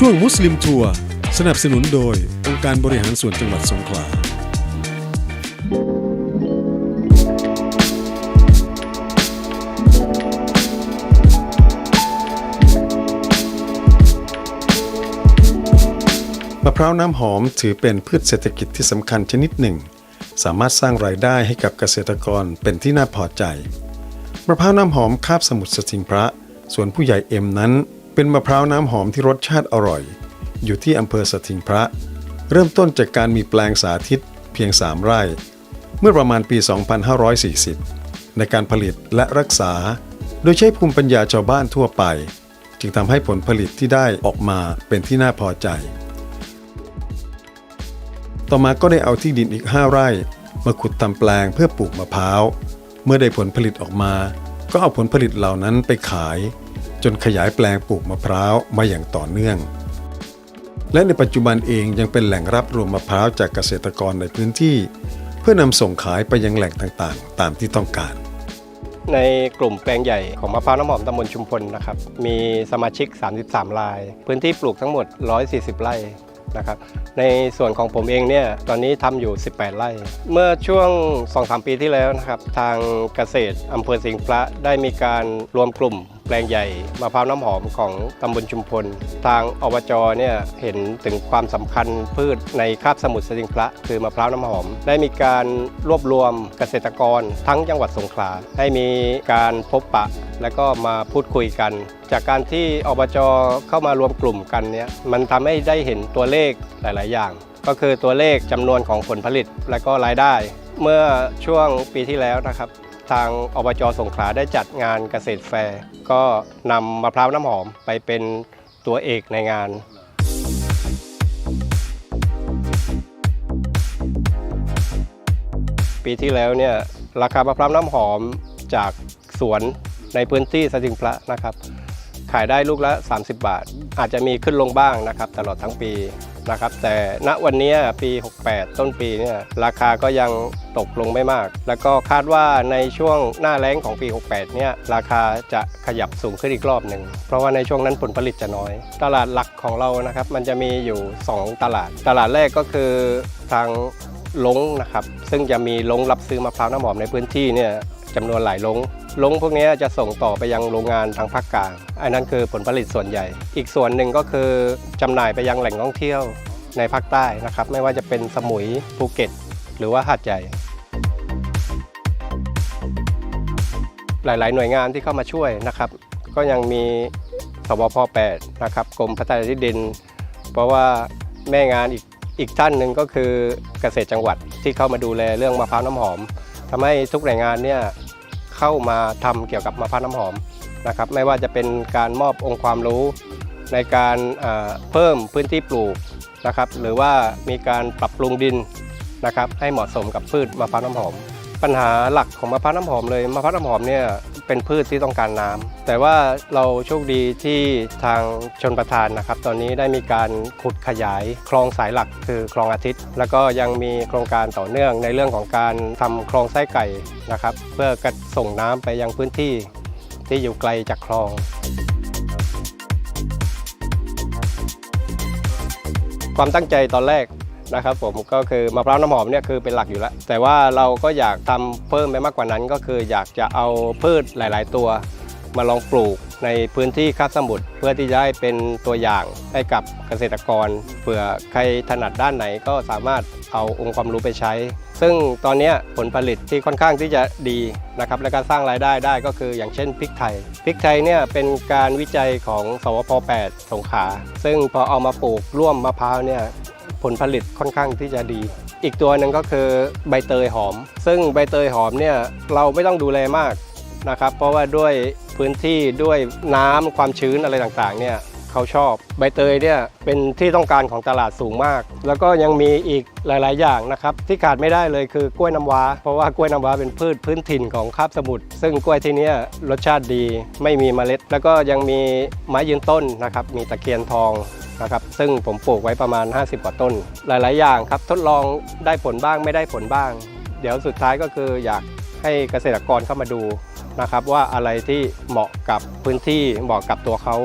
ช่วงมุสลิมทัวร์สนับสนุนโดย องค์การบริหารส่วนจังหวัดสงขลา มะพร้าวน้ำหอมถือเป็นพืชเศรษฐกิจที่สำคัญชนิดหนึ่ง สามารถสร้างรายได้ให้กับเกษตรกรเป็นที่น่าพอใจมะพร้าวน้ำหอมคาบสมุทรสถิงพระ ส่วนผู้ใหญ่เอ็มนั้น เป็นมะพร้าวน้ำหอมที่รสชาติอร่อย อยู่ที่อำเภอสถิงพระ เริ่มต้นจากการมีแปลงสาธิตเพียง 3 ไร่ เมื่อประมาณปี 2540 ในการผลิตและรักษา โดยใช้ภูมิปัญญาชาวบ้านทั่วไป จึงทำให้ผลผลิตที่ได้ออกมาเป็นที่น่าพอใจ ต่อมาก็ได้เอาที่ดินอีก 5 ไร่ มาขุดทำแปลงเพื่อปลูกมะพร้าว เมื่อได้ผลผลิตออกมา ก็เอาผลผลิตเหล่านั้นไปขาย จนขยายแปลงปลูกมะพร้าวมาอย่างต่อเนื่อง และในปัจจุบันเองยังเป็นแหล่งรับรวมมะพร้าวจากเกษตรกรในพื้นที่ เพื่อนำส่งขายไปยังแหล่งต่างๆ ตามที่ต้องการในกลุ่มแปลงใหญ่ของมะพร้าวน้ำหอมตำบลชุมพลนะครับมีสมาชิก 33 ราย พื้นที่ปลูกทั้งหมด 140 ไร่นะครับในส่วนของผมเองเนี่ยตอนนี้ทำอยู่ 18 ไร่ เมื่อช่วง 2-3 ปีที่แล้วนะครับทางเกษตรอำเภอสิงห์พระได้มีการรวมกลุ่มแปลงใหญ่มะพร้าวน้ำหอมของตำบลชุมพล ทางอบจเนี่ยเห็นถึงความสำคัญพืชในคาบสมุทรสิงพระคือมะพร้าวน้ำหอม ได้มีการรวบรวมเกษตรกรทั้งจังหวัดสงขลาให้มีการพบปะ แล้วก็มาพูดคุยกัน จากการที่อบจเข้ามารวมกลุ่มกันเนี่ยมันทำให้ได้เห็นตัวเลขหลาย ๆ อย่าง ก็คือตัวเลขจำนวนของผลผลิตและก็รายได้ เมื่อช่วงปีที่แล้วนะครับ ทางอบจสงขลาได้จัดงานเกษตรแฟร์ก็นำมะพร้าวน้ำหอมไปเป็นตัวเอกในงานปีที่แล้วเนี่ยราคามะพร้าวน้ำหอมจากสวนในพื้นที่สถิงพระนะครับ ขายได้ลูกละ 30 บาท อาจจะมีขึ้นลงบ้างนะครับ ตลอดทั้งปี นะครับ แต่ณวันนี้ปี 68 ต้นปีเนี่ยราคาก็ยังตกลงไม่มาก แล้วก็คาดว่าในช่วงหน้าแล้งของปี 68 เนี่ยราคาจะขยับสูงขึ้นอีกรอบหนึ่ง เพราะว่าในช่วงนั้นผลผลิตจะน้อย ตลาดหลักของเรานะครับมันจะมีอยู่ 2 ตลาด ตลาดแรกก็คือทางลงนะครับ ซึ่งจะมีลงรับซื้อมะพร้าวน้ำหอมในพื้นที่เนี่ยจำนวนหลายลง ลงพวกนี้จะส่งต่อไปยังโรงงานทางภาคกลาง อันนั้นคือผลผลิตส่วนใหญ่ อีกส่วนหนึ่งก็คือจำหน่ายไปยังแหล่งท่องเที่ยวในภาคใต้นะครับ ไม่ว่าจะเป็นสมุยภูเก็ต หรือว่าหาดใหญ่ หลาย ๆ หน่วยงานที่เข้ามาช่วยนะครับ ก็ยังมีสบพ8 นะครับกรมพัฒนาที่ดิน เพราะว่าแม่งานอีกอีกท่านหนึ่งก็คือเกษตรจังหวัดที่เข้ามาดูแลเรื่องมะพร้าวน้ำหอมทำให้ทุกหน่วยงานเนี่ย เข้ามาทำเกี่ยวกับมะพร้าวน้ำหอมนะครับไม่ว่าจะเป็นการมอบองค์ความรู้ในการเพิ่มพื้นที่ปลูกนะครับหรือว่ามีการปรับปรุงดินนะครับให้เหมาะสมกับพืชมะพร้าวน้ำหอม ปัญหาหลักของมะพร้าวน้ำหอมเลยมะพร้าวน้ำหอมเนี่ย เป็นพืชที่ต้องการน้ำแต่ว่าเราโชคดีที่ทางชนประทานนะครับ ตอนนี้ได้มีการขุดขยายคลองสายหลักคือคลองอาทิตย์ แล้วก็ยังมีโครงการต่อเนื่องในเรื่องของการทำคลองไส้ไก่นะครับ เพื่อกระส่งน้ำไปยังพื้นที่ที่อยู่ไกลจากคลองความตั้งใจตอนแรก นะครับผมก็คือมะพร้าวน้ำหอมเนี่ยคือเป็นหลักอยู่แล้ว แต่ว่าเราก็อยากทำเพิ่มไปมากกว่านั้น ก็คืออยากจะเอาพืชหลาย ๆ ตัว มาลองปลูกในพื้นที่คาบสมุทรเพื่อที่จะให้เป็นตัวอย่างให้กับเกษตรกรเผื่อใครถนัดด้านไหนก็สามารถเอาองค์ความรู้ไปใช้ ซึ่งตอนนี้ผลผลิตที่ค่อนข้างที่จะดีนะครับและการสร้างรายได้ได้ก็คืออย่างเช่นพริกไทยพริกไทยเนี่ยเป็นการวิจัยของสวพ 8 สงขลาซึ่งพอเอามาปลูกร่วมมะพร้าวเนี่ย ผลผลิตค่อนข้างที่จะดี อีกตัวหนึ่งก็คือใบเตยหอม ซึ่งใบเตยหอมเนี่ยเราไม่ต้องดูแลมากนะครับ เพราะว่าด้วยพื้นที่ด้วยน้ำความชื้นอะไรต่างๆเนี่ยเขาชอบ ใบเตยเนี่ยเป็นที่ต้องการของตลาดสูงมาก แล้วก็ยังมีอีกหลาย ๆ อย่างนะครับ ที่ขาดไม่ได้เลยคือกล้วยน้ำว้า เพราะว่ากล้วยน้ำว้าเป็นพืชพื้นถิ่นของคาบสมุทรซึ่งกล้วยที่เนี้ยรสชาติดีไม่มีเมล็ด แล้วก็ยังมีไม้ยืนต้นนะครับมีตะเคียนทอง นะครับซึ่งผมปลูกไว้ประมาณ 50 กว่าต้น หลาย ๆ อย่างครับทดลองได้ผลบ้างไม่ได้ผลบ้าง เดี๋ยวสุดท้ายก็คืออยากให้เกษตรกรเข้ามาดูนะครับว่าอะไรที่เหมาะกับพื้นที่เหมาะกับตัวเขา